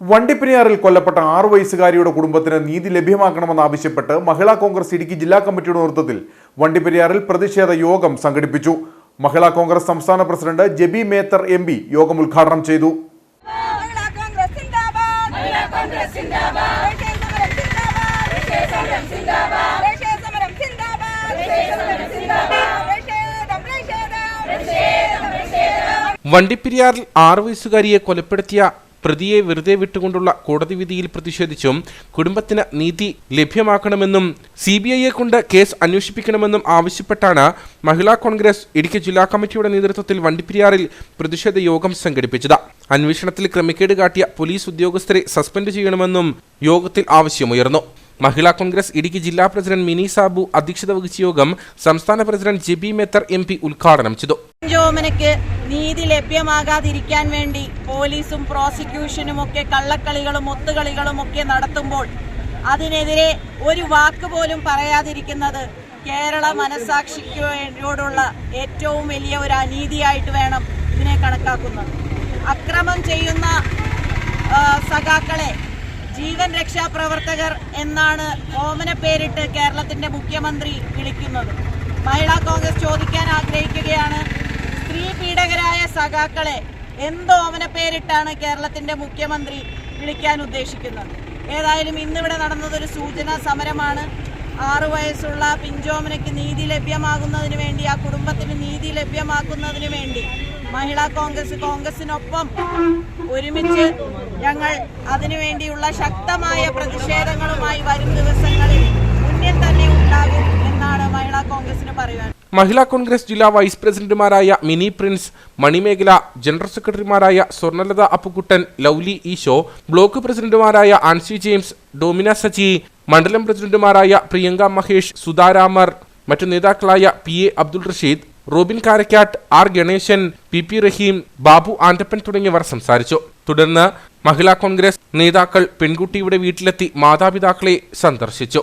വണ്ടിപ്പെരിയാറിൽ കൊല്ലപ്പെട്ട ആറു വയസ്സുകാരിയുടെ കുടുംബത്തിന് നീതി ലഭ്യമാക്കണമെന്നാവശ്യപ്പെട്ട് മഹിളാ കോൺഗ്രസ് ഇടുക്കി ജില്ലാ കമ്മിറ്റിയുടെ നേതൃത്വത്തിൽ വണ്ടിപ്പെരിയാറിൽ പ്രതിഷേധ യോഗം സംഘടിപ്പിച്ചു. മഹിളാ കോൺഗ്രസ് സംസ്ഥാന പ്രസിഡന്റ് ജെബി മേത്തർ എം യോഗം ഉദ്ഘാടനം ചെയ്തു. വണ്ടിപ്പെരിയാറിൽ ആറു വയസ്സുകാരിയെ കൊലപ്പെടുത്തിയ പ്രതിയെ വെറുതെ വിട്ടുകൊണ്ടുള്ള കോടതി വിധിയിൽ പ്രതിഷേധിച്ചും കുടുംബത്തിന് നീതി ലഭ്യമാക്കണമെന്നും സി ബി ഐയെ കൊണ്ട് കേസ് അന്വേഷിപ്പിക്കണമെന്നും ആവശ്യപ്പെട്ടാണ് മഹിളാ കോൺഗ്രസ് ഇടുക്കി ജില്ലാ കമ്മിറ്റിയുടെ നേതൃത്വത്തിൽ വണ്ടിപ്പിരിയാറിൽ പ്രതിഷേധ യോഗം സംഘടിപ്പിച്ചത്. അന്വേഷണത്തിൽ ക്രമക്കേട് കാട്ടിയ പോലീസ് ഉദ്യോഗസ്ഥരെ സസ്പെൻഡ് ചെയ്യണമെന്നും യോഗത്തിൽ ആവശ്യമുയർന്നു. മഹിളാ കോൺഗ്രസ് ഇടുക്കി ജില്ലാ പ്രസിഡന്റ് മിനി സാബു അധ്യക്ഷത വഹിച്ച യോഗം സംസ്ഥാന പ്രസിഡന്റ് ജെബി മേത്തർ എം ഉദ്ഘാടനം ചെയ്തു. ജോമനക്ക് നീതി ലഭ്യമാകാതിരിക്കാൻ വേണ്ടി പോലീസും പ്രോസിക്യൂഷനും ഒക്കെ കള്ളക്കളികളും ഒത്തുകളികളും ഒക്കെ നടത്തുമ്പോൾ അതിനെതിരെ ഒരു വാക്ക് പോലും പറയാതിരിക്കുന്നത് കേരള മനസാക്ഷിക്കോടുള്ള ഏറ്റവും വലിയ ഒരു അനീതിയായിട്ട് വേണം ഇതിനെ കണക്കാക്കുന്നത്. അക്രമം ചെയ്യുന്ന സഖാക്കളെ ജീവൻ രക്ഷാ പ്രവർത്തകർ എന്നാണ് ഓമന പേരിട്ട് കേരളത്തിന്റെ മുഖ്യമന്ത്രി വിളിക്കുന്നത്. മഹിളാ കോൺഗ്രസ് പീഡകരായ സഖാക്കളെ എന്തോ അവനെ പേരിട്ടാണ് കേരളത്തിന്റെ മുഖ്യമന്ത്രി വിളിക്കാൻ ഉദ്ദേശിക്കുന്നത്. ഏതായാലും ഇന്നിവിടെ നടന്നതൊരു സൂചനാ സമരമാണ്. ആറു വയസ്സുള്ള പിഞ്ചോമനയ്ക്ക് നീതി ലഭ്യമാകുന്നതിന് വേണ്ടി ആ കുടുംബത്തിന് നീതി ലഭ്യമാക്കുന്നതിന് വേണ്ടി മഹിളാ കോൺഗ്രസ് കോൺഗ്രസിനൊപ്പം ഒരുമിച്ച് ഞങ്ങൾ അതിനുവേണ്ടിയുള്ള ശക്തമായ പ്രതിഷേധങ്ങളുമായി വരും ദിവസങ്ങളിൽ മഹിളാ കോൺഗ്രസ് ജില്ലാ വൈസ് പ്രസിഡന്റുമാരായ മിനി പ്രിൻസ് മണിമേഖല ജനറൽ സെക്രട്ടറിമാരായ സ്വർണലത അപ്പുക്കുട്ടൻ ലൗലി ഈശോ ബ്ലോക്ക് പ്രസിഡന്റുമാരായ ആൻസി ജെയിംസ് ഡോമിന സജി മണ്ഡലം പ്രസിഡന്റുമാരായ പ്രിയങ്ക മഹേഷ് സുധാരാമർ മറ്റു നേതാക്കളായ P A Abdul Rasheed Robin Karakkattu R Ganeshan P P Rahim Babu Antappan തുടങ്ങിയവർ സംസാരിച്ചു. തുടർന്ന് മഹിളാ കോൺഗ്രസ് നേതാക്കൾ പെൺകുട്ടിയുടെ വീട്ടിലെത്തി മാതാപിതാക്കളെ സന്ദർശിച്ചു.